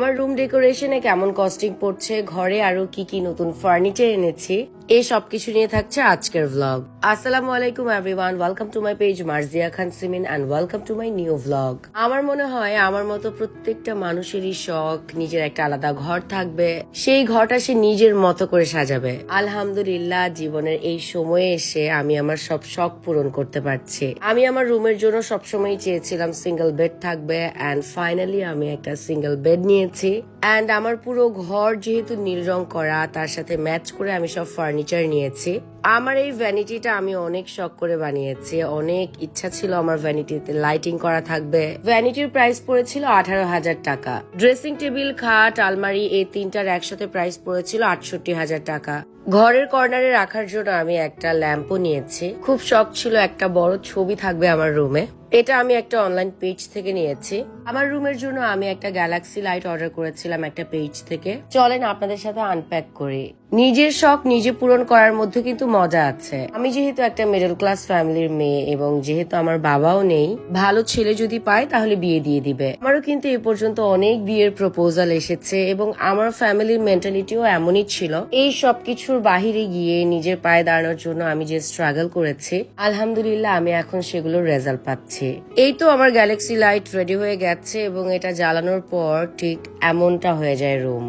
আমার রুম ডেকোরেশনে কেমন কস্টিং পড়ছে ঘরে আরও কি কি নতুন ফার্নিচার এনেছি এই সবকিছু নিয়ে থাকছে আজকের ভ্লগ আসসালামু আলাইকুম everyone welcome to my page Marzia Khan Simin and welcome to my new vlog আমার মনে হয় আমার মতো প্রত্যেকটা মানুষেরই শখ, নিজের একটা আলাদা ঘর থাকবে, সেই ঘরটা সে নিজের মতো করে সাজাবে। আলহামদুলিল্লাহ, জীবনের এই সময়ে এসে আমি আমার সব শখ পূরণ করতে পারছি। আমি আমার রুমের জন্য সবসময় চেয়েছিলাম সিঙ্গেল বেড থাকবে অ্যান্ড ফাইনালি আমি একটা সিঙ্গেল বেড নিয়েছি অ্যান্ড আমার পুরো ঘর যেহেতু নীল রং করা, তার সাথে ম্যাচ করে আমি সব ফার্নিচার নিয়েছি। আমার এই ভ্যানিটিটা আমি অনেক শখ করে বানিয়েছি, অনেক ইচ্ছা ছিল আমার ভ্যানিটিতে লাইটিং করা থাকবে। ভ্যানিটির প্রাইস পড়েছিল আঠারো হাজার টাকা। ড্রেসিং টেবিল খাট, আলমারি, এই তিনটার একসাথে প্রাইস পড়েছিল আটষট্টি হাজার টাকা। ঘরের কর্নারে রাখার জন্য আমি একটা ল্যাম্পও নিয়েছি। খুব শখ ছিল একটা বড় ছবি থাকবে আমার রুমে। এটা আমি একটা অনলাইন পেজ থেকে নিয়েছি। আমার রুমের জন্য আমি একটা গ্যালাক্সি লাইট অর্ডার করেছিলাম একটা পেজ থেকে। চলেন আপনাদের সাথে আনপ্যাক করি। নিজের শখ নিজে পূরণ করার মধ্যে কিন্তু মজা আছে। আমি যেহেতু একটা মিডল ক্লাস ফ্যামিলির মেয়ে এবং যেহেতু আমার বাবাও নেই, ভালো ছেলে যদি পায় তাহলে বিয়ে দিয়ে দিবে। আমারও কিন্তু এ পর্যন্ত অনেক বিয়ের প্রপোজাল এসেছে এবং আমার ফ্যামিলির মেন্টালিটিও এমনই ছিল। এই সব কিছুর বাহিরে গিয়ে নিজের পায়ে দাঁড়ানোর জন্য আমি যে স্ট্রাগল করেছি, আলহামদুলিল্লাহ আমি এখন সেগুলোর রেজাল্ট পাচ্ছি। এই তো আমার গ্যালাক্সি লাইট রেডি হয়ে গেছে এবং এটা জ্বালানোর পর ঠিক এমনটা হয়ে যায় রুম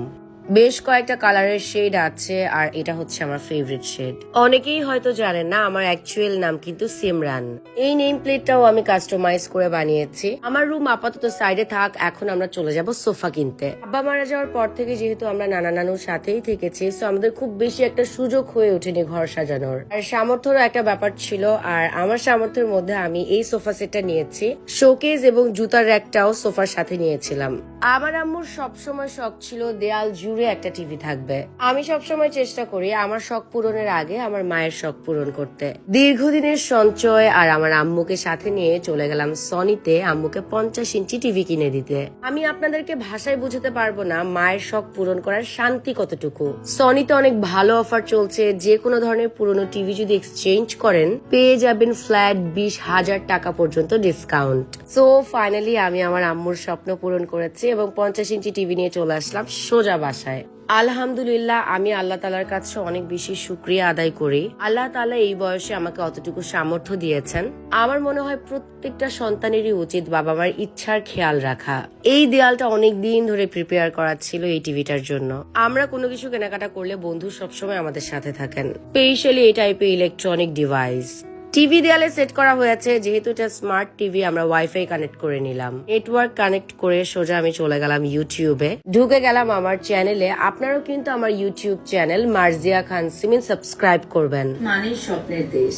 বেশ কয়েকটা কালারের শেড আছে, আর এটা হচ্ছে আমার ফেভারিট শেড। অনেকেই হয়তো জানেন না, আমার অ্যাকচুয়াল নাম কিন্তু সিমরান। এই নেম প্লেটটাও আমি কাস্টমাইজ করে বানিয়েছি। আমার রুম আপাতত সাইডে থাক, এখন আমরা চলে যাব সোফা কিনতে। আব্বা মারা যাওয়ার পর থেকে যেহেতু আমরা নানা নানুর সাথেই থেকেছি তো আমাদের খুব বেশি একটা সুযোগ হয়ে ওঠেনি ঘর সাজানোর। আর সামর্থ্যরও একটা ব্যাপার ছিল, আর আমার সামর্থ্যের মধ্যে আমি এই সোফা সেটটা নিয়েছি। শোকেজ এবং জুতার র্যাকটাও সোফার সাথে নিয়েছিলাম। আমার আম্মুর সবসময় শখ ছিল দেয়াল জুড়ে একটা টিভি থাকবে। আমি সবসময় চেষ্টা করি আমার শখ পূরণের আগে আমার মায়ের শখ পূরণ করতে। দীর্ঘদিনের সঞ্চয় আর আমার আম্মুকে সাথে নিয়ে চলে গেলাম সনিতে আম্মুকে পঞ্চাশ ইঞ্চি টিভি কিনে দিতে। আমি আপনাদেরকে ভাষায় বুঝাতে পারব না মায়ের শখ পূরণ করার শান্তি কতটুকু। সনিতে অনেক ভালো অফার চলছে, যে কোনো ধরনের পুরনো টিভি যদি এক্সচেঞ্জ করেন, পেয়ে যাবেন ফ্ল্যাট বিশ হাজার টাকা পর্যন্ত ডিসকাউন্ট সো ফাইনালি আমি আমার আম্মুর স্বপ্ন পূরণ করেছি এবং পঞ্চাশ ইঞ্চি টিভি নিয়ে চলে আসলাম সোজা বাসায় আলহামদুলিল্লাহ, আমি আল্লাহ তালার কাছে অনেক বেশি শুক্রিয়া আদায় করি। আল্লাহ তালা এই বয়সে আমাকে অতটুকু সামর্থ্য দিয়েছেন। আমার মনে হয় প্রত্যেকটা সন্তানেরই উচিত বাবা মার ইচ্ছার খেয়াল রাখা। এই দেয়ালটা অনেক দিন ধরে প্রিপেয়ার করা ছিল এই টিভিটার জন্য। আমরা কোনো কিছু কেনাকাটা করলে বন্ধু সবসময় আমাদের সাথে থাকেন। স্পেশালি এই টাইপের ইলেকট্রনিক ডিভাইস টিভি দেয়ালে সেট করা হয়েছে যেহেতু এটা স্মার্ট টিভি আমরা ওয়াইফাই কানেক্ট করে নিলাম। নেটওয়ার্ক কানেক্ট করে সোজা আমি চলে গেলাম ইউটিউবে ঢুকে গেলাম আমার চ্যানেলে আপনারাও কিন্তু আমার YouTube channel Marzia Khan Simin subscribe করবেন। মানের স্বপ্নের দেশ।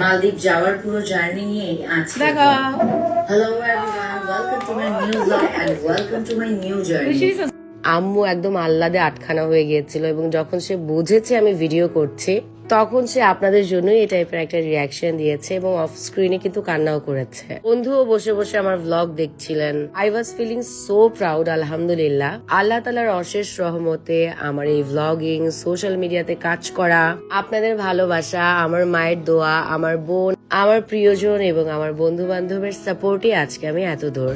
মালদ্বীপ যাওয়ার পুরো জার্নি নিয়ে আজকে hello everyone welcome to my new blog and welcome to my new journey আম্মু একদম আহ্লাদে আটখানা হয়ে গিয়েছিল এবং যখন সে বুঝেছে আমি ভিডিও করছি তখন সে আপনাদের জন্যই এই টাইপের একটা রিয়াকশন দিয়েছে এবং অফ স্ক্রিনে কিন্তু কান্নাও করেছে। বন্ধুও বসে বসে আমার ভ্লগ দেখছিলেন। I was feeling so proud আলহামদুলিল্লাহ। আল্লাহ তালার অশেষ রহমতে আমার এই ভ্লগিং সোশ্যাল মিডিয়াতে কাজ করা, আপনাদের ভালোবাসা, আমার মায়ের দোয়া, আমার বোন, আমার প্রিয়জন এবং আমার বন্ধু বান্ধবের সাপোর্টই আজকে আমি এত দূর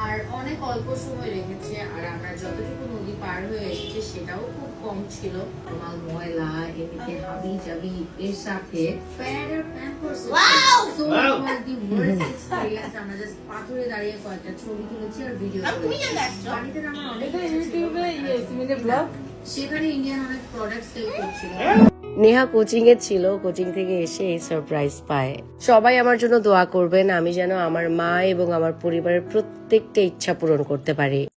আর অনেক অল্প সময় লেগেছে আর আমরা যতটুকু নদী পার হয়ে এসেছি সেটাও খুব কম ছিল। নর্মাল ময়লা এমনিতে হাবি জাবি এর সাথে আমরা জাস্ট পাথরে দাঁড়িয়ে কয়েকটা ছবি তুলেছি আর ভিডিও বাড়িতে আমার অনেক সেখানে ইন্ডিয়ান অনেক প্রোডাক্ট সেল করছিল। নেহা কোচিং এ ছিল কোচিং থেকে এসে এই সারপ্রাইজ পায়। সবাই আমার জন্য দোয়া করবেন, আমি যেন আমার মা এবং আমার পরিবারের প্রত্যেকটা ইচ্ছা পূরণ করতে পারি।